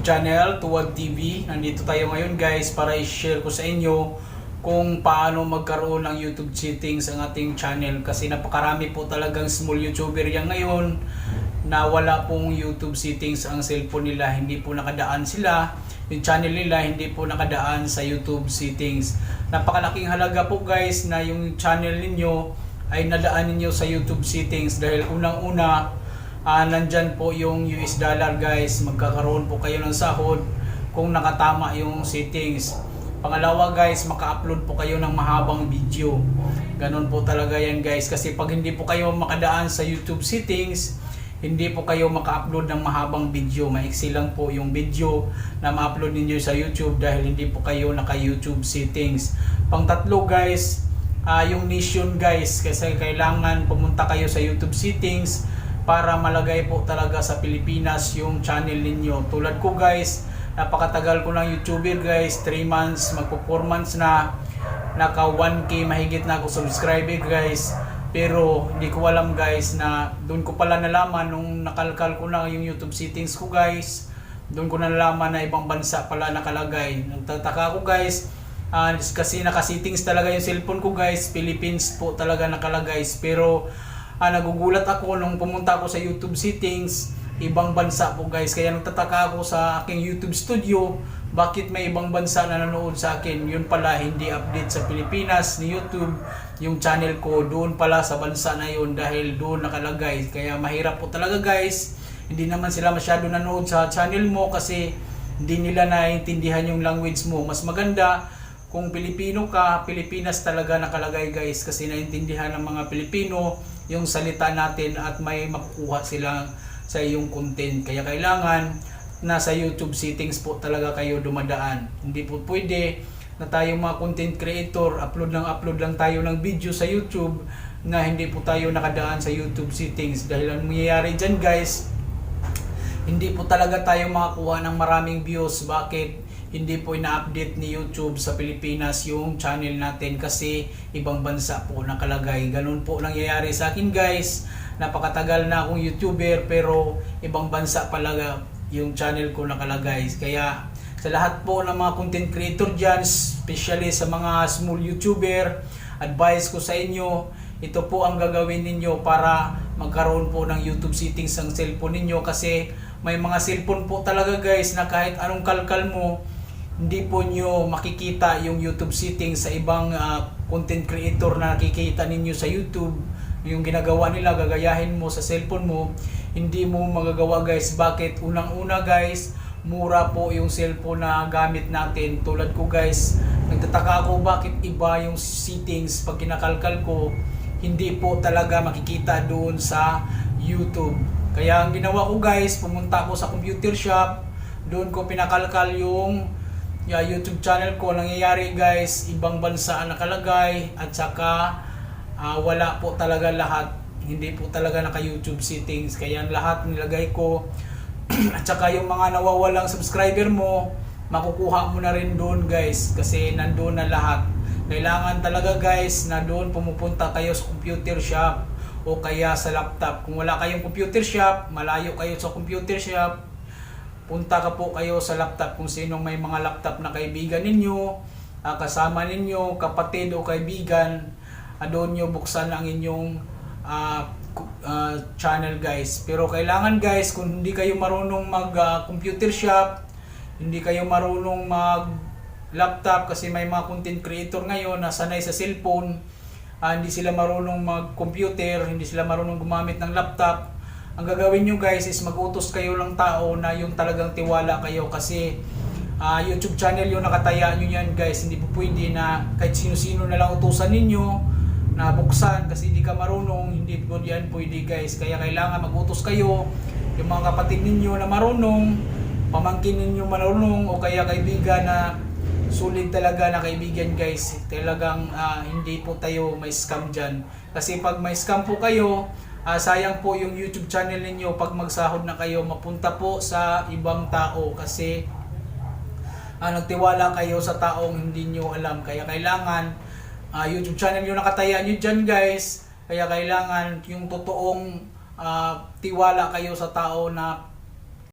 Channel, Tuwag TV. Nandito tayo ngayon guys para i-share ko sa inyo kung paano magkaroon ng YouTube settings ang ating channel. Kasi napakarami po talagang small YouTuber yan ngayon na wala pong YouTube settings ang cellphone nila. Hindi po nakadaan sila. Yung channel nila hindi po nakadaan sa YouTube settings. Napakalaking halaga po guys na yung channel ninyo ay nadaan ninyo sa YouTube settings dahil unang-una Ah, nandyan po yung US dollar guys. Magkakaroon po kayo ng sahod kung nakatama yung settings. Pangalawa guys, maka-upload po kayo ng mahabang video. Ganon po talaga yan guys. Kasi pag hindi po kayo makadaan sa YouTube settings, hindi po kayo maka-upload ng mahabang video. Maiksi lang po yung video na ma-upload ninyo sa YouTube dahil hindi po kayo naka-YouTube settings. Pangtatlo guys, ah, yung nation guys. Kasi kailangan pumunta kayo sa YouTube settings para malagay po talaga sa Pilipinas yung channel ninyo. Tulad ko guys, napakatagal ko ng YouTuber guys, 3 months, magpo 4 months na, naka 1k mahigit na ako subscriber guys. Pero hindi ko alam guys na doon ko pala nalaman nung nakalkal ko na yung YouTube settings ko guys. Doon ko na nalaman na ibang bansa pala nakalagay. Nagtataka ako guys, ah, kasi naka-settings talaga yung cellphone ko guys, Philippines po talaga nakalagay. Pero ah, nagugulat ako nung pumunta ako sa YouTube settings, ibang bansa po guys. Kaya nagtataka ako sa aking YouTube studio, bakit may ibang bansa na nanonood sa akin? Yun pala, hindi update sa Pilipinas ni YouTube yung channel ko. Doon pala sa bansa na yun dahil doon nakalagay. Kaya mahirap po talaga guys. Hindi naman sila masyado nanood sa channel mo kasi hindi nila naiintindihan yung language mo. Mas maganda kung Pilipino ka, Pilipinas talaga nakalagay guys kasi naintindihan ng mga Pilipino yung salita natin at may makukuha sila sa iyong content. Kaya kailangan nasa YouTube settings po talaga kayo dumadaan. Hindi po pwede na tayong mga content creator, upload lang upload lang tayo ng video sa YouTube na hindi po tayo nakadaan sa YouTube settings. Dahil ang mangyayari dyan guys, hindi po talaga tayo makakuha ng maraming views. Bakit? Hindi po ina-update ni YouTube sa Pilipinas yung channel natin kasi ibang bansa po nakalagay. Ganun po nangyayari sa akin guys. Napakatagal na akong YouTuber pero ibang bansa pala yung channel ko nakalagay. Kaya sa lahat po ng mga content creator dyan, especially sa mga small YouTuber, advice ko sa inyo, ito po ang gagawin ninyo para magkaroon po ng YouTube settings ng cellphone ninyo kasi may mga cellphone po talaga guys na kahit anong kalkal mo, hindi po nyo makikita yung YouTube settings sa ibang ah, content creator na nakikita ninyo sa YouTube. Yung ginagawa nila, gagayahin mo sa cellphone mo, hindi mo magagawa guys. Bakit? Unang-una guys, mura po yung cellphone na gamit natin. Tulad ko guys, nagtataka ako bakit iba yung settings pag kinakalkal ko, hindi po talaga makikita doon sa YouTube. Kaya ang ginawa ko guys, pumunta ako sa computer shop, doon ko pinakalkal yung yeah, YouTube channel ko. Nangyayari guys, ibang bansa ang nakalagay at saka ah, wala po talaga lahat. Hindi po talaga naka-YouTube settings. Kaya lahat nilagay ko at saka yung mga nawawalang subscriber mo, makukuha mo na rin doon guys kasi nandoon na lahat. Kailangan talaga guys na doon pumupunta kayo sa computer shop o kaya sa laptop. Kung wala kayong computer shop, malayo kayo sa computer shop, punta ka po kayo sa laptop kung sinong may mga laptop na kaibigan ninyo, ah, kasama ninyo, kapatid o kaibigan, ah, doon nyo buksan ang inyong ku- ah, channel guys. Pero kailangan guys, kung hindi kayo marunong mag ah, computer shop, hindi kayo marunong mag laptop kasi may mga content creator ngayon na sanay sa cellphone, ah, hindi sila marunong mag-computer, hindi sila marunong gumamit ng laptop. Ang gagawin nyo guys is mag-utos kayo ng tao na yung talagang tiwala kayo kasi ah, YouTube channel yung nakataya nyo yan guys. Hindi po pwede na kahit sino-sino na lang utusan ninyo na buksan kasi hindi ka marunong, hindi po yan pwede guys. Kaya kailangan mag-utos kayo yung mga kapatid ninyo na marunong, pamangkin ninyo marunong o kaya kaibigan na sulit talaga na kaibigan guys. Talagang ah, hindi po tayo may scam dyan. Kasi pag may scam po kayo, ah, sayang po yung YouTube channel ninyo pag magsahod na kayo, mapunta po sa ibang tao kasi ah, nagtiwala kayo sa taong hindi nyo alam. Kaya kailangan ah, YouTube channel yung nakataya nyo dyan guys. Kaya kailangan yung totoong ah, tiwala kayo sa tao na